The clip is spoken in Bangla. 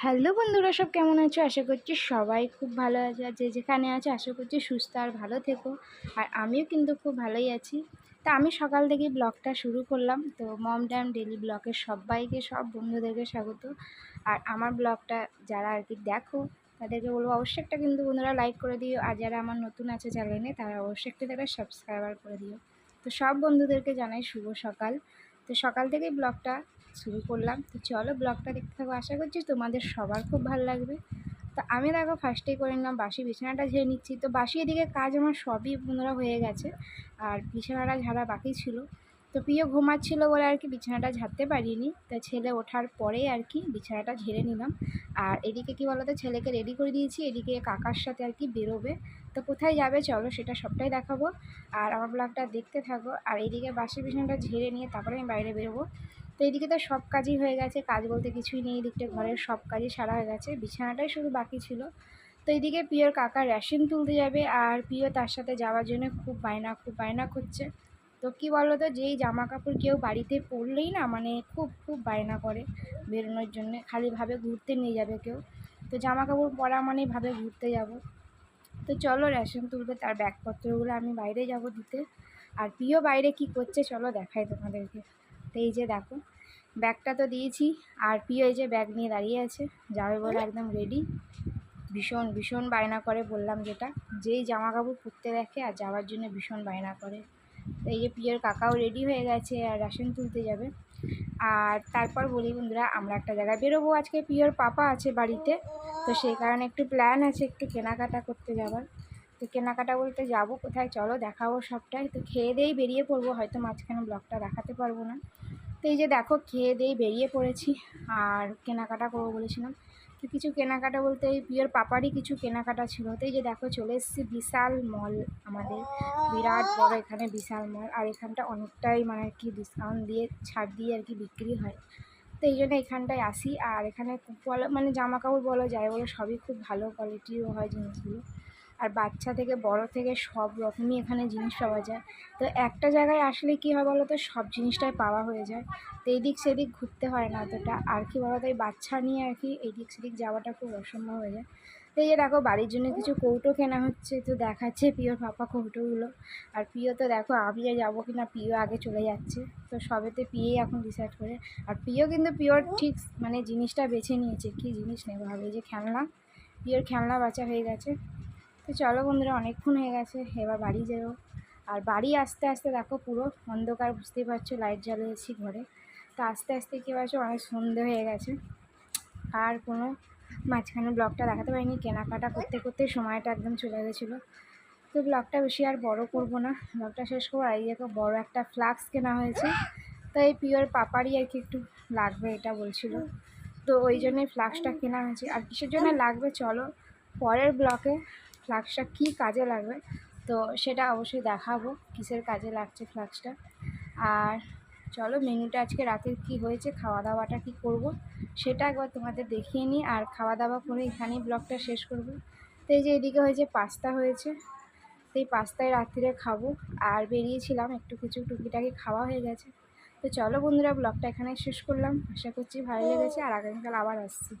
হ্যালো বন্ধুরা, সব কেমন আছো? আশা করছি সবাই খুব ভালো আছে। আর যে যেখানে আছে, আশা করছি সুস্থ আর ভালো থেকো। আর আমিও কিন্তু খুব ভালোই আছি। তা আমি সকাল থেকে ব্লগটা শুরু করলাম। তো মম ড্যাম ডেলি ব্লগের সবাইকে, সব বন্ধুদেরকে স্বাগত। আর আমার ব্লগটা যারা আর কি দেখো, তাদেরকে বলব অবশ্যই একটা কিন্তু বন্ধুরা লাইক করে দিও। আর যারা আমার নতুন আছে চ্যানেলে তারা অবশ্যই একটা তারা সাবস্ক্রাইবার করে দিও। তো সব বন্ধুদেরকে জানাই শুভ সকাল। তো সকাল থেকেই ব্লগটা শুরু করলাম। তো চলো ব্লগটা দেখতে থাকো। আশা করছি তোমাদের সবার খুব ভালো লাগবে। তো আমি দেখো ফার্স্টেই করে নিলাম বাসি বিছানাটা ঝেড়ে নিচ্ছি। তো বাসি এদিকে কাজ আমার সবই পুনরা হয়ে গেছে। আর বিছানাটা ঝাড়া বাকি ছিল। তো প্রিয় ঘুমাচ্ছিল বলে আর কি বিছানাটা ঝাড়তে পারিনি। তো ছেলে ওঠার পরেই আর কি বিছানাটা ঝেড়ে নিলাম। আর এদিকে কি বলতো, ছেলেকে রেডি করে দিয়েছি। এদিকে কাকার সাথে আর কি বেরোবে। তো কোথায় যাবে চলো সেটা সবটাই দেখাবো। আর আমার ব্লগটা দেখতে থাকো। আর এদিকে বাসি বিছানাটা ঝেড়ে নিয়ে তারপরে আমি বাইরে বেরোবো। তো এদিকে তো সব কাজই হয়ে গেছে, কাজ বলতে কিছুই নেই, এদিকটা ঘরের সব কাজই সারা হয়ে গেছে, বিছানাটাই শুধু বাকি ছিল। তো এদিকে পিওর কাকা রেশন তুলতে যাবে আর পিও তার সাথে যাওয়ার জন্য খুব বায়না খুব বায়না করছে। তো কী বলো তো, যেই জামা কাপড় কেউ বাড়িতে পরলেই না মানে খুব খুব বায়না করে বেরোনোর জন্য, খালি ভাবে ঘুরতে নিয়ে যাবে কেউ। তো জামা কাপড় পরা মানেই ভাবে ঘুরতে যাব। তো চলো রেশন তুলবে তার ব্যাগপত্রগুলো, আমি বাইরে যাব দিতে। আর প্রিয় বাইরে কি করছে, চলো দেখাই তোমাদেরকে। তো এই যে দেখো, ব্যাগটা তো দিয়েছি, আর প্রিয় এই যে ব্যাগ নিয়ে দাঁড়িয়ে আছে, যাবে বলে একদম রেডি ভীষণ ভীষণ বায়না করে বললাম যেটা, যেই জামা কাপড় পরতে দেখে আর যাওয়ার জন্য ভীষণ বায়না করে। তো এই যে প্রিয়র কাকাও রেডি হয়ে গেছে আর রেশন তুলতে যাবে। আর তারপর বলি বন্ধুরা, আমরা একটা জায়গায় বেরোবো আজকে, প্রিয়র পাপা আছে বাড়িতে, তো সেই কারণে একটু প্ল্যান আছে একটু কেনাকাটা করতে যাওয়ার। তো কেনাকাটা বলতে যাব কোথায়? চলো দেখাবো সবটাই। তো খেয়ে দিয়েই বেরিয়ে পড়ব, হয়তো মাঝখানে ব্লগটা দেখাতে পারব না। তো এই যে দেখো, খেয়ে দিয়ে বেরিয়ে পড়েছি। আর কেনাকাটা করব বলেছিলাম। তো কিছু কেনাকাটা বলতে এই পিওর পাপারই কিছু কেনাকাটা ছিল। তো এই যে দেখো, চলে এসেছি বিশাল মল আমাদের। বিরাট বড় এখানে বিশাল মল আর এখানটা অনেকটাই মানে কি ডিসকাউন্ট দিয়ে, ছাড় দিয়ে আর কি বিক্রি হয়। তো এই জন্য এখানটায় আসি। আর এখানে বলো মানে জামা কাপড় বলো যায় বলো সবই খুব ভালো কোয়ালিটিরও হয় জিনিসগুলো। আর বাচ্চা থেকে, বড় থেকে সব রকমই এখানে জিনিস পাওয়া যায়। তো একটা জায়গায় আসলে কী হয় বলো তো সব জিনিসটাই পাওয়া হয়ে যায়। তো এদিক সেদিক ঘুরতে হয় না অতটা। আর কি বলো তো এই বাচ্চা নিয়ে আর কি এদিক সেদিক যাওয়াটা খুব অসম্ভব হয়ে যায়। তো এই যে দেখো, বাড়ির জন্য কিছু কৌটো কেনা হচ্ছে, তো দেখাচ্ছে প্রিয়র পাপা কৌটোগুলো। আর প্রিয় তো দেখো, আমি যাব কি না প্রিয় আগে চলে যাচ্ছে। তো সবেতে পিয়েই এখন ডিসাইড করে। আর প্রিয় কিন্তু পিওর ঠিক মানে জিনিসটা বেছে নিয়েছে। কী জিনিস নেব? হবে যে খেলনা। প্রিয়র খেলনা বাচ্চা হয়ে গেছে। তো চলো বন্ধুরা, অনেকক্ষণ হয়ে গেছে, এবার বাড়ি যাব আর বাড়ি আস্তে আস্তে দেখো পুরো অন্ধকার, বুঝতেই পারছ, লাইট জ্বালিয়েছি ঘরে। তো আস্তে আস্তে কী পারছ অনেক সন্ধে হয়ে গেছে। আর কোনো মাঝখানে ব্লগটা দেখাতে পারিনি, কেনাকাটা করতে করতে সময়টা একদম চলে গেছিল। তো ব্লগটা বেশি আর বড় করব না, ব্লগটা শেষ করব। আর এই বড়ো একটা ফ্লাক্স কেনা হয়েছে। তো এই পিওর পাপারই আর কি একটু লাগবে এটা বলছিল। তো ওই জন্যই ফ্লাক্সটা কেনা হয়েছে। আর কিসের জন্য লাগবে, চলো পরের ব্লকে ফ্লাক্সটা কী কাজে লাগবে, তো সেটা অবশ্যই দেখাবো কিসের কাজে লাগছে ফ্লাক্সটা। আর চলো মেনুটা আজকে রাতের কি হয়েছে খাওয়া দাওয়াটা কি করব, সেটা একবার তোমাদের দেখিয়ে নিই। আর খাওয়া দাওয়া করে এখানেই ব্লগটা শেষ করব। তো এই যে এদিকে হয়েছে পাস্তা হয়েছে, তো এই পাস্তায় রাত্রিরে খাব। আর বেরিয়েছিলাম, একটু কিছু টুকিটাকি খাওয়া হয়ে গেছে। তো চলো বন্ধুরা, ব্লগটা এখানে শেষ করলাম। আশা করছি ভালো লেগেছে, আর আগামীকাল আবার আসছি।